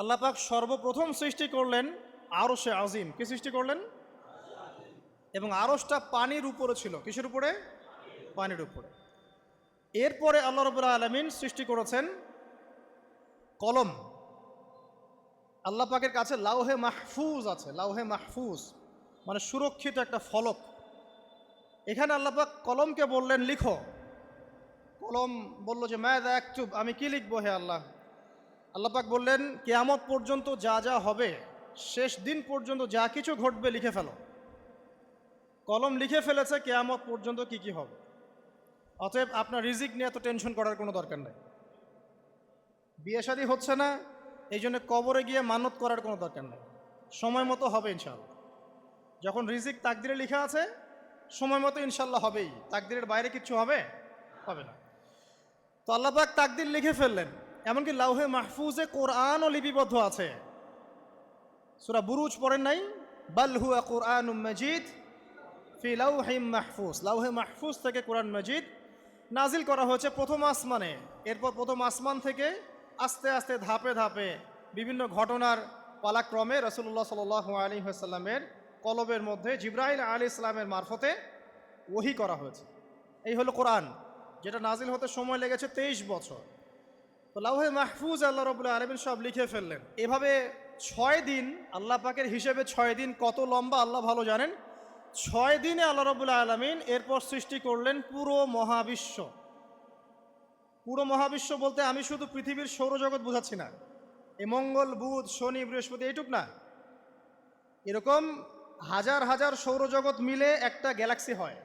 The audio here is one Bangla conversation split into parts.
আল্লাহ পাক সর্বপ্রথম সৃষ্টি করলেন আরশে আজিম। কি সৃষ্টি করলেন? এবং আরশটা পানির উপরে ছিল। কিসের উপরে? পানির উপরে। এরপরে আল্লাহ রবুল্লা আলমিন সৃষ্টি করেছেন কলম। আল্লাহ পাকের কাছে লাউহে মাহফুজ আছে, লাউহে মাহফুজ মানে সুরক্ষিত একটা ফলক। এখানে আল্লাহ পাক কলমকে বললেন, লিখো। কলম বলল যে ম্যাদ একচুপ আমি কি লিখব হে আল্লাহ? আল্লাহ পাক বললেন, কেয়ামত পর্যন্ত যা যা হবে, শেষ দিন পর্যন্ত যা কিছু ঘটবে লিখে ফেলো। কলম লিখে ফেলেছে, কেয়ামত পর্যন্ত কি কি হবে? অতএব আপনার রিজিক নিয়ে এত টেনশন করার কোনো দরকার নেই। বিয়ে শাদী হচ্ছে না, এই জন্য কবরে গিয়ে মানত করার কোনো দরকার নেই। সময় মতো হবে ইনশাল্লাহ যখন রিজিক তাকদিরে লেখা আছে, সময় মতো ইনশাল্লাহ হবেই। তাকদিরের বাইরে কিচ্ছু হবে? হবে না। তো আল্লাপাক তাকদির লিখে ফেললেন। এমনকি লাউহে মাহফুজে কোরআনও লিপিবদ্ধ আছে। সুরা বুরুজ পড়েন নাই? বাল কোরআন মজিদ ফি লাউহিম মাহফুজ। লাউহে মাহফুজ থেকে কোরআন মজিদ নাজিল করা হয়েছে প্রথম আসমানে। এরপর প্রথম আসমান থেকে আস্তে আস্তে ধাপে ধাপে বিভিন্ন ঘটনার পালাক্রমে রসুল্লাহ সাল আলী সাল্লামের কলবের মধ্যে জিব্রাহিল আলী ইসলামের মারফতে ওহি করা হয়েছে। এই হলো কোরআন, যেটা নাজিল হতে সময় লেগেছে তেইশ বছর। তো লাউহে মাহফুজ আল্লাহ রবুল্লাহ আলমিন সব লিখে ফেললেন। এভাবে ছয় দিন, আল্লাহ পাকের হিসেবে ছয় দিন কত লম্বা, আল্লাহ ভালো জানেন? ছয় দিনে আল্লাহ রবুল্লাহ আলমিন এরপর সৃষ্টি করলেন পুরো মহাবিশ্ব। পুরো মহাবিশ্ব বলতে আমি শুধু পৃথিবীর সৌরজগৎ বোঝাচ্ছি না। এ মঙ্গল, বুধ, শনি, বৃহস্পতি এইটুক না। এরকম হাজার হাজার সৌরজগৎ মিলে একটা গ্যালাক্সি হয়।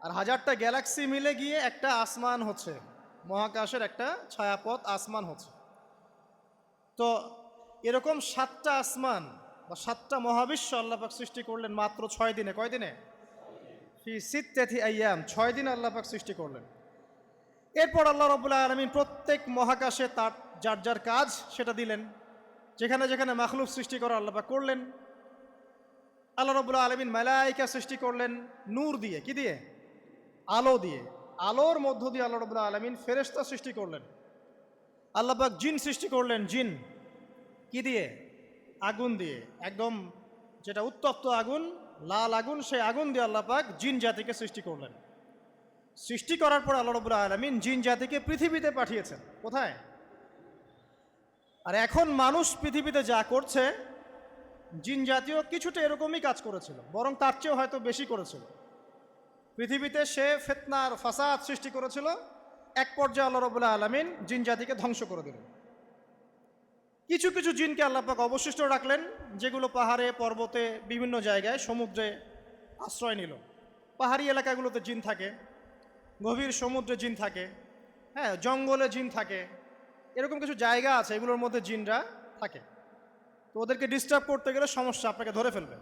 আর হাজারটা গ্যালাক্সি মিলে গিয়ে একটা আসমান হচ্ছে। মহাকাশের একটা ছায়াপথ আসমান হচ্ছে। তো এরকম সাতটা আসমান বা সাতটা মহাবিশ্ব আল্লাপাক সৃষ্টি করলেন মাত্র ছয় দিনে। কয় দিনে? ফি ছয় দিন আল্লাপাক সৃষ্টি করলেন। এরপর আল্লাহ রবুল্লাহ আলমিন প্রত্যেক মহাকাশে তার যার যার কাজ সেটা দিলেন। যেখানে যেখানে মাখলুক সৃষ্টি করা আল্লাপাক করলেন। আল্লাহ রবুল্লাহ আলমিন মালাইকা সৃষ্টি করলেন নূর দিয়ে। কি দিয়ে? আলো দিয়ে। আলোর মধ্য দিয়ে আল্লাহ রবুল্লাহ আলমিন ফেরেস্তা সৃষ্টি করলেন। আল্লাপাক জিন সৃষ্টি করলেন, জিন। কি দিয়ে? আগুন দিয়ে। একদম যেটা উত্তপ্ত আগুন, লাল আগুন, সেই আগুন দিয়ে আল্লাপাক জিন জাতিকে সৃষ্টি করলেন। সৃষ্টি করার পর আল্লাহ রবুল্লাহ আলমিন জিন জাতিকে পৃথিবীতে পাঠিয়েছেন। কোথায়? আর এখন মানুষ পৃথিবীতে যা করছে, জিন জাতীয় কিছুটা এরকমই কাজ করেছিল, বরং তার চেয়েও হয়তো বেশি করেছিল। পৃথিবীতে সে ফেতনার ফাসাদ সৃষ্টি করেছিল, এক পর্যায়ে আল্লাহ রবুল্লাহ আলমিন জিন জাতিকে ধ্বংস করে দিলেন। কিছু কিছু জিনকে আল্লাপাক অবশিষ্ট রাখলেন, যেগুলো পাহাড়ে, পর্বতে, বিভিন্ন জায়গায় সমুদ্রে আশ্রয় নিল। পাহাড়ি এলাকাগুলোতে জিন থাকে, গভীর সমুদ্রে জিন থাকে হ্যাঁ জঙ্গলে জিন থাকে, এরকম কিছু জায়গা আছে, এগুলোর মধ্যে জিনরা থাকে। তো ওদেরকে ডিস্টার্ব করতে গেলে সমস্যা, আপনাকে ধরে ফেলবে।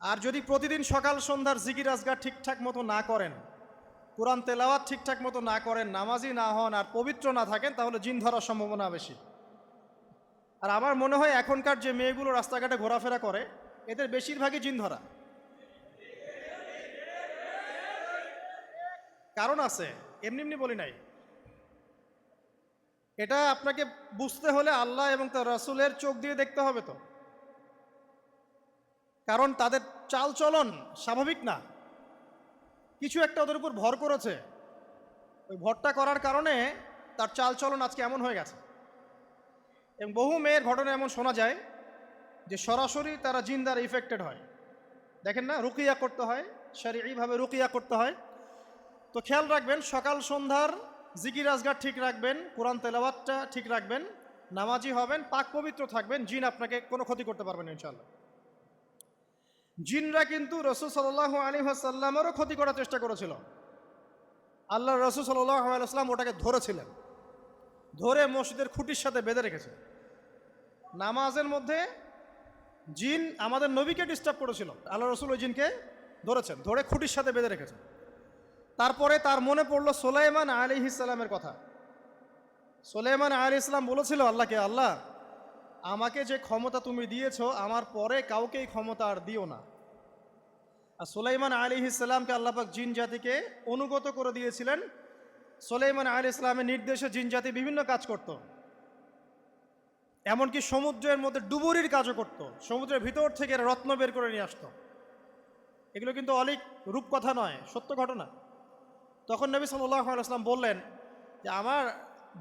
আর যদি প্রতিদিন সকাল সন্ধ্যার জিকির আজগার ঠিকঠাক মতো না করেন, কোরআন তেলাওয়াত ঠিকঠাক মতো না করেন নামাজি না হন আর পবিত্র না থাকেন, তাহলে জিন ধরার সম্ভাবনা বেশি। আর আমার মনে হয় এখনকার যে মেয়েগুলো রাস্তাঘাটে ঘোরাফেরা করে, এদের বেশিরভাগই জিন ধরা। কারণ আছে, এমনি এমনি বলি নাই। এটা আপনাকে বুঝতে হলে আল্লাহ এবং তার রাসুলের চোখ দিয়ে দেখতে হবে তো। কারণ তাদের চাল চলন স্বাভাবিক না। কিছু একটা ওদের উপর ভর করেছে। ওই ভরটা করার কারণে তার চাল চলন আজকে এমন হয়ে গেছে। এবং বহু মেয়ের ঘটনা এমন শোনা যায় যে সরাসরি তারা জিন দ্বারা ইফেক্টেড হয়। দেখেন না, রুকিয়া করতে হয় এইভাবে রুকিয়া করতে হয়। তো খেয়াল রাখবেন, সকাল সন্ধ্যার জিকির আজগার ঠিক রাখবেন, কোরআন তেলাওয়াতটা ঠিক রাখবেন, নামাজি হবেন, পাক পবিত্র থাকবেন, জিন আপনাকে কোনো ক্ষতি করতে পারবেন ইনশাল্লাহ জিনরা কিন্তু রসুল সাল্লাহ আলী আসাল্লামেরও ক্ষতি করার চেষ্টা করেছিল। আল্লাহ রসুল সাল্লাহ আলাইসলাম ওটাকে ধরেছিলেন। ধরে মসজিদের খুঁটির সাথে বেঁধে রেখেছে। নামাজের মধ্যে জিন আমাদের নবীকে ডিস্টার্ব করেছিল। আল্লাহ রসুল ওই জিনকে ধরেছেন, ধরে খুঁটির সাথে বেঁধে রেখেছেন তারপরে তার মনে পড়ল সোলাইমান আলী ইসলামের কথা। সোলাইমান আলী ইসলাম বলেছিল আল্লাহকে, আল্লাহ আমাকে যে ক্ষমতা তুমি দিয়েছ, আমার পরে কাউকে এই ক্ষমতা আর দিও না। আর সোলাইমান আলী ইসলামকে আল্লাপাক জিন জাতিকে অনুগত করে দিয়েছিলেন। সোলাইমান আলী ইসলামের নির্দেশে জিন জাতি বিভিন্ন কাজ করত। এমনকি সমুদ্রের মধ্যে ডুবুরির কাজও করত। সমুদ্রের ভিতর থেকে রত্ন বের করে নিয়ে আসতো। এগুলো কিন্তু অলিক রূপকথা নয়, সত্য ঘটনা। তখন নবী সাল্লাহ আলাইসলাম বললেন যে, আমার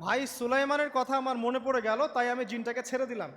ভাই সুলাইমানের কথা আমার মনে পড়ে গেল তাই আমি জিনটাকে ছেড়ে দিলাম।